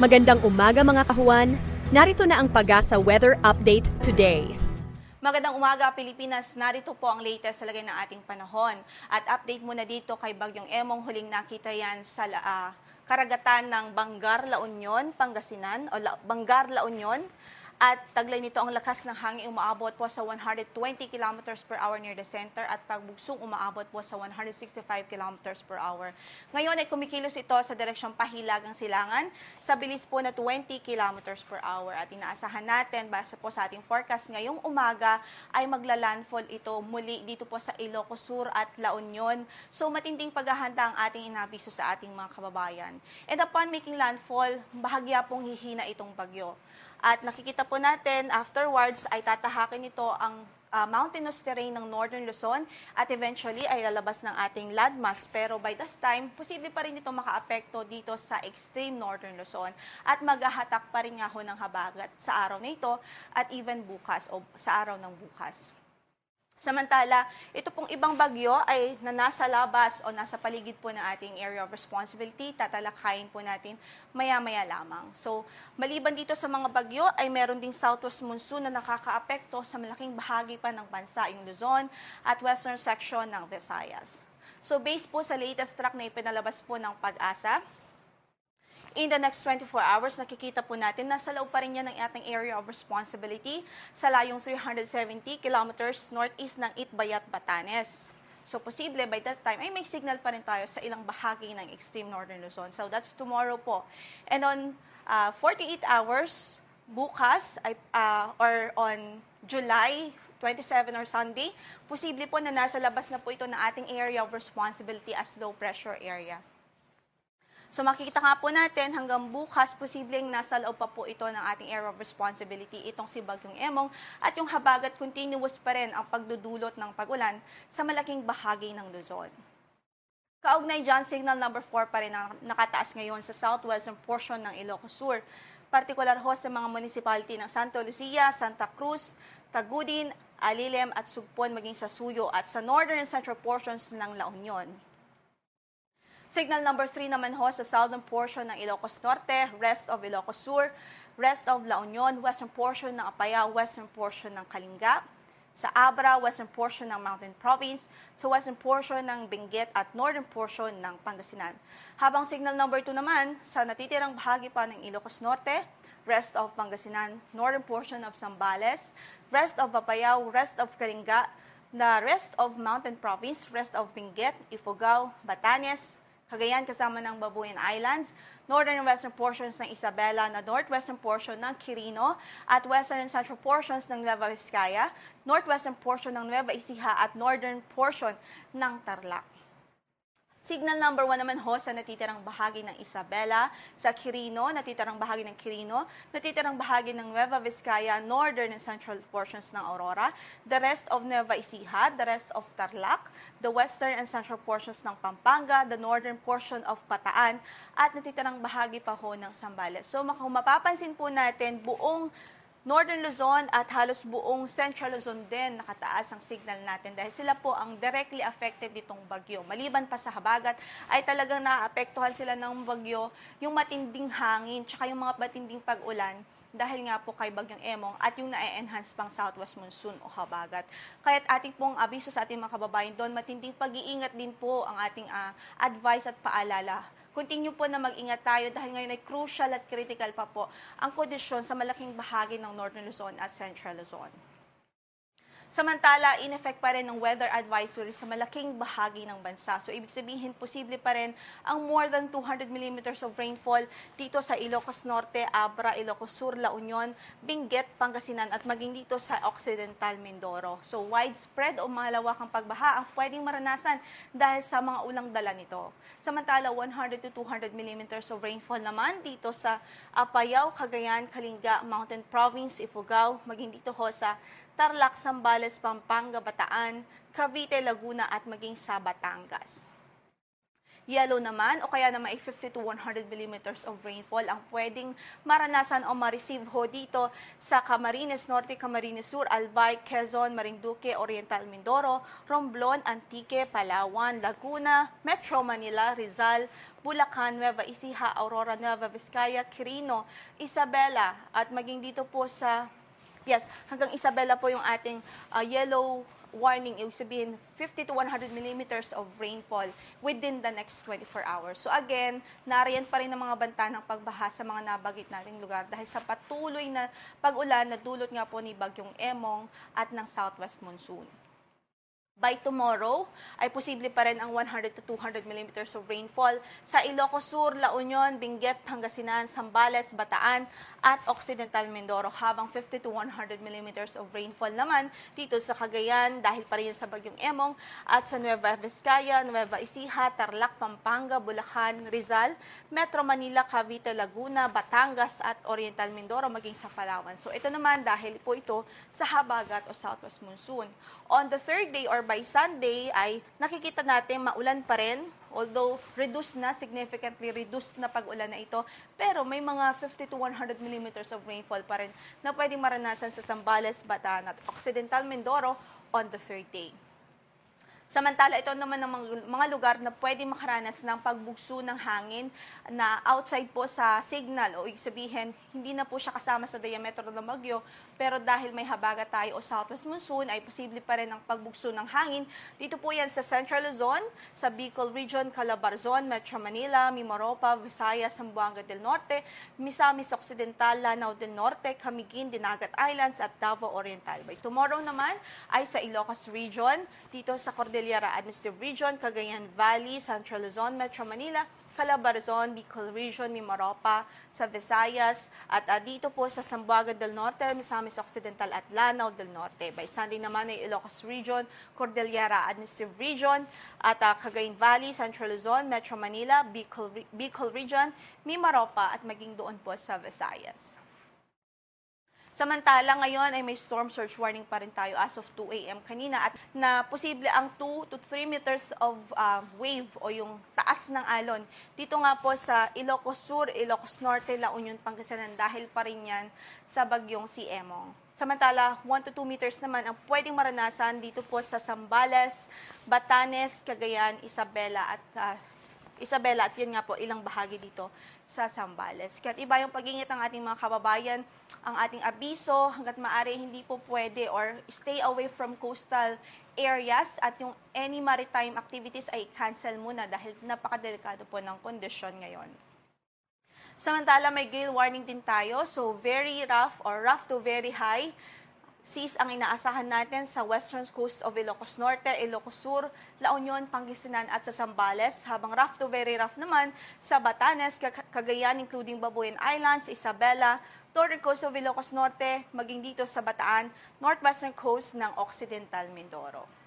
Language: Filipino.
Magandang umaga mga kahuan. Narito na ang Pag-asa Weather Update today. Magandang umaga Pilipinas, narito po ang latest sa lagay ng ating panahon. At update muna dito kay Bagyong Emong, huling nakita yan sa ah, karagatan ng Bangar, La Union, Pangasinan, o La, Bangar, La Union. At taglay nito ang lakas ng hangin umaabot po sa 120 kilometers per hour near the center at pagbugsong umaabot po sa 165 kilometers per hour. Ngayon ay kumikilos ito sa direksyong pahilagang silangan sa bilis po na 20 kilometers per hour. At inaasahan natin, base po sa ating forecast ngayong umaga, ay maglalandfall ito muli dito po sa Ilocos Sur at La Union. So matinding paghahanda ang ating inabiso sa ating mga kababayan. And upon making landfall, bahagya pong hihina itong bagyo. At nakikita po natin, afterwards ay tatahakin ito ang ah, mountainous terrain ng Northern Luzon at eventually ay lalabas ng ating landmass. Pero by this time, posible pa rin ito makaapekto dito sa extreme Northern Luzon at maghahatak pa rin nga ho ng habagat sa araw na ito at even bukas o sa araw ng bukas. Samantala, ito pong ibang bagyo ay na nasa labas o nasa paligid po ng ating area of responsibility, tatalakayin po natin maya-maya lamang. So, maliban dito sa mga bagyo, ay meron ding southwest monsoon na nakakaapekto sa malaking bahagi pa ng bansa, yung Luzon at western section ng Visayas. So, based po sa latest track na ipinalabas po ng pag-asa, In the next 24 hours, nakikita po natin na sa loob pa rin yan ng ating area of responsibility sa layong 370 kilometers northeast ng Itbayat, Batanes. So, posible by that time, ay may signal pa rin tayo sa ilang bahagi ng extreme northern Luzon. So, that's tomorrow po. And on uh, 48 hours, bukas, ay, uh, or on July 27 or Sunday, posible po na nasa labas na po ito ng ating area of responsibility as low pressure area. So makikita nga po natin hanggang bukas, posibleng nasa loob pa po ito ng ating area of responsibility, itong si Bagyong Emong, at yung habagat continuous pa rin ang pagdudulot ng pag-ulan sa malaking bahagi ng Luzon. Kaugnay dyan, signal number 4 pa rin ang nakataas ngayon sa southwestern portion ng Ilocos Sur, partikular ho sa mga municipality ng Santa Lucia, Santa Cruz, Tagudin, Alilem at Sugpon maging sa Suyo at sa northern and central portions ng La Union. Signal number 3 naman ho sa southern portion ng Ilocos Norte, rest of Ilocos Sur, rest of La Union, western portion ng Apayao, western portion ng Kalinga, sa Abra, western portion ng Mountain Province, sa western portion ng Benguet at northern portion ng Pangasinan. Habang signal number 2 naman sa natitirang bahagi pa ng Ilocos Norte, rest of Pangasinan, northern portion of Zambales, rest of Apayao, rest of Kalinga, na rest of Mountain Province, rest of Benguet, Ifugao, Batanes, Cagayan kasama ng Babuyan Islands, northern and western portions ng Isabela na northwestern portion ng Quirino at western and central portions ng Nueva Vizcaya, northwestern portion ng Nueva Ecija at northern portion ng Tarlac. Signal number 1 naman ho sa natitirang bahagi ng Isabela, sa Quirino, natitirang bahagi ng Quirino, natitirang bahagi ng Nueva Vizcaya, northern and central portions ng Aurora, the rest of Nueva Ecija, the rest of Tarlac, the western and central portions ng Pampanga, the northern portion of Bataan, at natitirang bahagi pa ho ng Sambales. So kung mapapansin po natin, buong Northern Luzon at halos buong Central Luzon din nakataas ang signal natin dahil sila po ang directly affected nitong bagyo. Maliban pa sa habagat ay talagang naapektuhan sila ng bagyo yung matinding hangin tsaka yung mga matinding pag-ulan dahil nga po kay Bagyong Emong at yung na-enhance pang southwest monsoon o habagat. Kaya't ating pong abiso sa ating mga kababayan doon, matinding pag-iingat din po ang ating ah, advice at paalala continue po na mag-ingat tayo dahil ngayon ay crucial at critical pa po ang kondisyon sa malaking bahagi ng Northern Luzon at Central Luzon. Samantala, in effect pa rin ng weather advisory sa malaking bahagi ng bansa. So, ibig sabihin, posible pa rin ang more than 200 millimeters of rainfall dito sa Ilocos Norte, Abra, Ilocos Sur, La Union, Benguet, Pangasinan at maging dito sa Occidental Mindoro. So, widespread o malawakang pagbaha ang pwedeng maranasan dahil sa mga ulang dala nito. Samantala, 100 to 200 millimeters of rainfall naman dito sa Apayao, Cagayan, Kalinga, Mountain Province, Ifugao, maging dito ho sa Tarlac, Sambales, Pampanga, Bataan, Cavite, Laguna at maging sa Batangas. Yellow naman o kaya naman ay 50 to 100 millimeters of rainfall ang pwedeng maranasan o ma-receive ho dito sa Camarines Norte, Camarines Sur, Albay, Quezon, Marinduque, Oriental Mindoro, Romblon, Antique, Palawan, Laguna, Metro Manila, Rizal, Bulacan, Nueva Ecija, Aurora, Nueva Vizcaya, Quirino, Isabela at maging dito po sa Yes, hanggang Isabela po yung ating uh, yellow warning, ibig sabihin 50 to 100 millimeters of rainfall within the next 24 hours. So again, nariyan pa rin ang mga banta ng pagbaha sa mga nabagit nating lugar dahil sa patuloy na pag-ulan na dulot nga po ni Bagyong Emong at ng southwest monsoon. By tomorrow, ay posible pa rin ang 100 to 200 millimeters of rainfall sa Ilocos Sur, La Union, Benguet, Pangasinan, Zambales, Bataan at Occidental Mindoro habang 50 to 100 millimeters of rainfall naman dito sa Cagayan dahil pa rin sa Bagyong Emong at sa Nueva Vizcaya, Nueva Ecija, Tarlac, Pampanga, Bulacan, Rizal, Metro Manila, Cavite, Laguna, Batangas at Oriental Mindoro maging sa Palawan. So ito naman dahil po ito sa habagat o southwest monsoon. On the third day or by Sunday ay nakikita natin maulan pa rin although reduced na, significantly reduced na pag-ulan na ito, pero may mga 50 to 100 millimeters of rainfall pa rin na pwedeng maranasan sa Zambales, Bataan at Occidental Mindoro on the third day. Samantala, ito naman ang mga, lugar na pwede makaranas ng pagbugso ng hangin na outside po sa signal o ibig sabihin, hindi na po siya kasama sa diametro ng bagyo, pero dahil may habaga tayo o southwest monsoon, ay posible pa rin ang pagbugso ng hangin. Dito po yan sa Central Luzon, sa Bicol Region, Calabarzon, Metro Manila, Mimaropa, Visayas, Zamboanga del Norte, Misamis Occidental, Lanao del Norte, Camiguin, Dinagat Islands at Davao Oriental. By tomorrow naman ay sa Ilocos Region, dito sa Cordillera Administrative Region, Cagayan Valley, Central Luzon, Metro Manila, Calabarzon, Bicol Region, Mimaropa, sa Visayas, at ah, dito po sa Zamboanga del Norte, Misamis Occidental at Lanao del Norte. By Sunday naman ay Ilocos Region, Cordillera Administrative Region, at ah, Cagayan Valley, Central Luzon, Metro Manila, Bicol, Bicol Region, Mimaropa, at maging doon po sa Visayas. Samantala, ngayon ay may storm surge warning pa rin tayo as of 2 a.m. kanina at na posible ang 2 to 3 meters of uh, wave o yung taas ng alon. Dito nga po sa Ilocos Sur, Ilocos Norte, La Union, Pangasinan dahil pa rin yan sa bagyong si Emong. Samantala, 1 to 2 meters naman ang pwedeng maranasan dito po sa Sambales, Batanes, Cagayan, Isabela at uh, Isabela at yun nga po ilang bahagi dito sa Sambales. Kaya iba yung pag-ingat ng ating mga kababayan, ang ating abiso hanggat maaari hindi po pwede or stay away from coastal areas at yung any maritime activities ay cancel muna dahil napakadelikado po ng kondisyon ngayon. Samantala, may gale warning din tayo. So, very rough or rough to very high seas ang inaasahan natin sa western coast of Ilocos Norte, Ilocos Sur, La Union, Pangasinan at sa Zambales, habang rough to very rough naman sa Batanes, Cag- Cagayan, including Babuyan Islands, Isabela, northern coast of Ilocos Norte, maging dito sa Bataan, northwestern coast ng Occidental Mindoro.